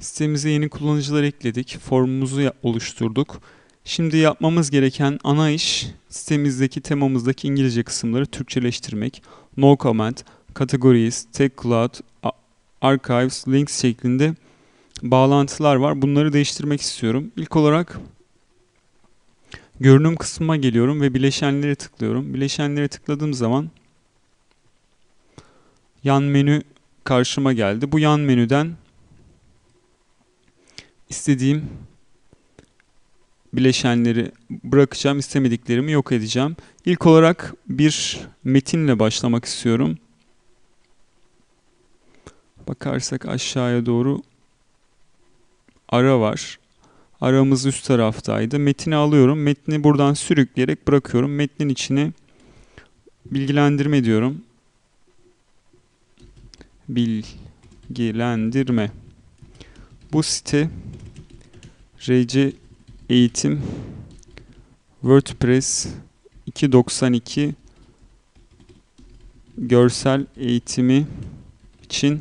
Sitemize yeni kullanıcılar ekledik. Formumuzu oluşturduk. Şimdi yapmamız gereken ana iş sitemizdeki temamızdaki İngilizce kısımları Türkçeleştirmek. No comment, categories, tag cloud, archives, links şeklinde bağlantılar var. Bunları değiştirmek istiyorum. İlk olarak görünüm kısmına geliyorum ve bileşenlere tıklıyorum. Bileşenlere tıkladığım zaman yan menü karşıma geldi. Bu yan menüden istediğim bileşenleri bırakacağım, istemediklerimi yok edeceğim. İlk olarak bir metinle başlamak istiyorum. Bakarsak aşağıya doğru ara var. Aramız üst taraftaydı. Metini alıyorum. Metni buradan sürükleyerek bırakıyorum. Metnin içine bilgilendirme diyorum. Bilgilendirme. Bu site RC Eğitim WordPress 2.92 görsel eğitimi için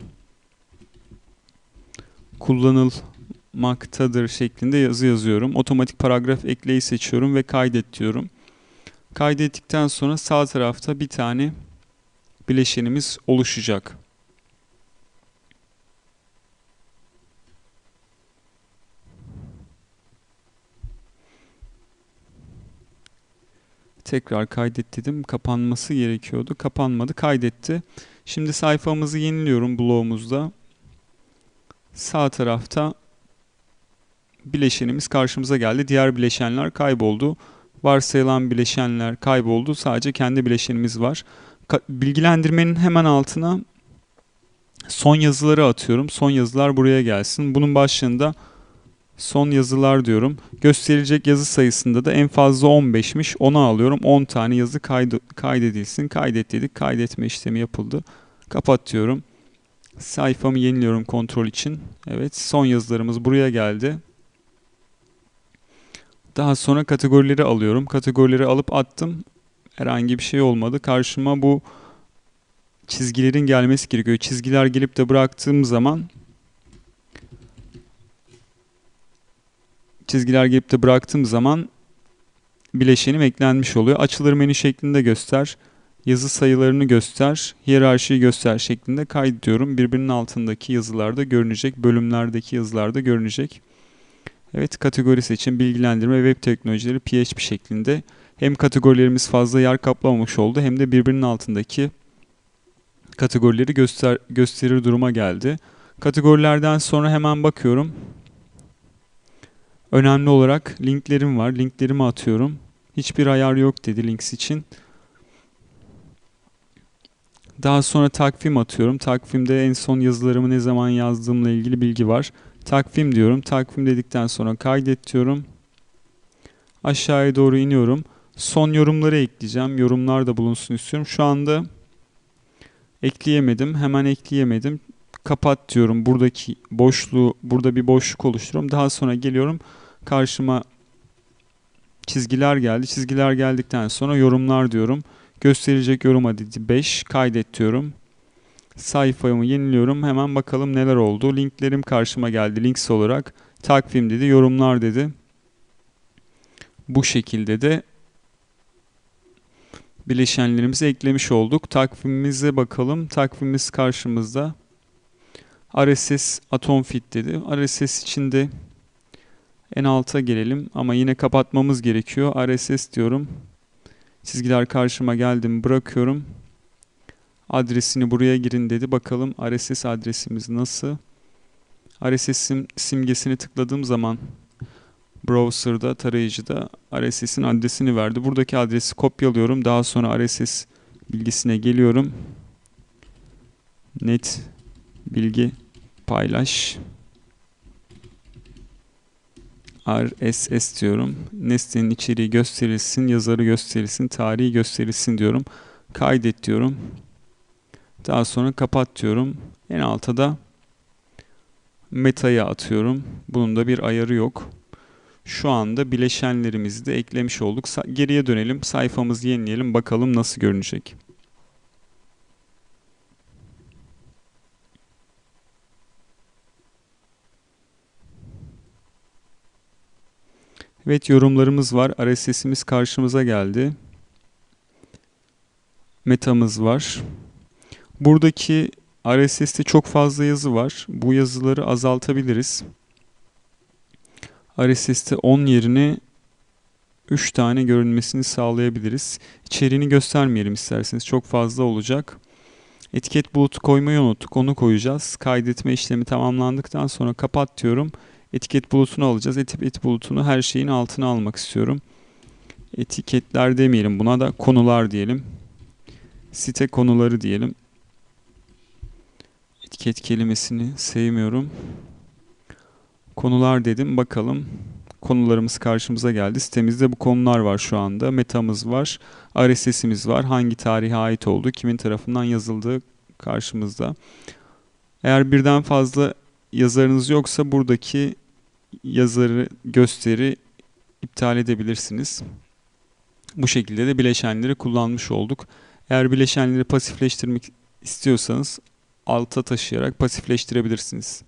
kullanılmaktadır şeklinde yazı yazıyorum. Otomatik paragraf ekleyi seçiyorum ve kaydet diyorum. Kaydettikten sonra sağ tarafta bir tane bileşenimiz oluşacak. Tekrar kaydet dedim. Kapanması gerekiyordu. Kapanmadı. Kaydetti. Şimdi sayfamızı yeniliyorum blogumuzda. Sağ tarafta bileşenimiz karşımıza geldi. Diğer bileşenler kayboldu. Varsayılan bileşenler kayboldu. Sadece kendi bileşenimiz var. Bilgilendirmenin hemen altına son yazıları atıyorum. Son yazılar buraya gelsin. Bunun başlığında son yazılar diyorum. Gösterilecek yazı sayısında da en fazla 15'miş. Onu alıyorum. 10 tane yazı kaydı, kaydedilsin. Kaydet dedik. Kaydetme işlemi yapıldı. Kapat diyorum. Sayfamı yeniliyorum kontrol için. Evet son yazılarımız buraya geldi. Daha sonra kategorileri alıyorum. Kategorileri alıp attım. Herhangi bir şey olmadı. Karşıma bu çizgilerin gelmesi gerekiyor. Çizgiler gelip de bıraktığım zaman çizgiler gelip de bıraktığım zaman bileşenim eklenmiş oluyor. Açılır menü şeklinde göster. Yazı sayılarını göster. Hiyerarşiyi göster şeklinde kaydediyorum. Birbirinin altındaki yazılarda görünecek. Bölümlerdeki yazılarda görünecek. Evet kategori seçim, bilgilendirme, web teknolojileri PHP şeklinde. Hem kategorilerimiz fazla yer kaplamamış oldu hem de birbirinin altındaki kategorileri göster gösterir duruma geldi. Kategorilerden sonra hemen bakıyorum. Önemli olarak linklerim var. Linklerimi atıyorum. Hiçbir ayar yok dedi links için. Daha sonra takvim atıyorum. Takvimde en son yazılarımı ne zaman yazdığımla ilgili bilgi var. Takvim diyorum. Takvim dedikten sonra kaydet diyorum. Aşağıya doğru iniyorum. Son yorumları ekleyeceğim. Yorumlar da bulunsun istiyorum. Şu anda ekleyemedim. Hemen ekleyemedim. Kapat diyorum. Buradaki boşluğu, burada bir boşluk oluşturuyorum. Daha sonra geliyorum. Karşıma çizgiler geldi. Çizgiler geldikten sonra yorumlar diyorum. Gösterilecek yorum adedi 5. Kaydet diyorum. Sayfamı yeniliyorum. Hemen bakalım neler oldu. Linklerim karşıma geldi. Links olarak takvim dedi, yorumlar dedi. Bu şekilde de bileşenlerimizi eklemiş olduk. Takvimimize bakalım. Takvimimiz karşımızda. RSS Atom Fit dedi. RSS içinde en alta gelelim ama yine kapatmamız gerekiyor. RSS diyorum. Çizgiler karşıma geldi mi bırakıyorum. Adresini buraya girin dedi. Bakalım RSS adresimiz nasıl? RSS'in simgesini tıkladığım zaman browser'da, tarayıcıda RSS'in adresini verdi. Buradaki adresi kopyalıyorum. Daha sonra RSS bilgisine geliyorum. Net bilgi paylaş. RSS diyorum. Nesnenin içeriği gösterilsin, yazarı gösterilsin, tarihi gösterilsin diyorum. Kaydet diyorum. Daha sonra kapat diyorum. En alta da meta'ya atıyorum. Bunun da bir ayarı yok. Şu anda bileşenlerimizi de eklemiş olduk. Geriye dönelim. Sayfamızı yenileyelim. Bakalım nasıl görünecek. Evet yorumlarımız var. RSS'imiz karşımıza geldi. Metamız var. Buradaki RSS'te çok fazla yazı var. Bu yazıları azaltabiliriz. RSS'te 10 yerine 3 tane görünmesini sağlayabiliriz. İçeriğini göstermeyelim isterseniz. Çok fazla olacak. Etiket bulutu koymayı unuttuk. Onu koyacağız. Kaydetme işlemi tamamlandıktan sonra kapat diyorum. Etiket bulutunu alacağız. Etiket bulutunu her şeyin altına almak istiyorum. Etiketler demeyelim buna da konular diyelim. Site konuları diyelim. Etiket kelimesini sevmiyorum. Konular dedim. Bakalım. Konularımız karşımıza geldi. Sitemizde bu konular var şu anda. Metamız var. RSS'imiz var. Hangi tarihe ait olduğu, kimin tarafından yazıldığı karşımızda. Eğer birden fazla yazarınız yoksa buradaki yazarı gösteri iptal edebilirsiniz. Bu şekilde de bileşenleri kullanmış olduk. Eğer bileşenleri pasifleştirmek istiyorsanız alta taşıyarak pasifleştirebilirsiniz.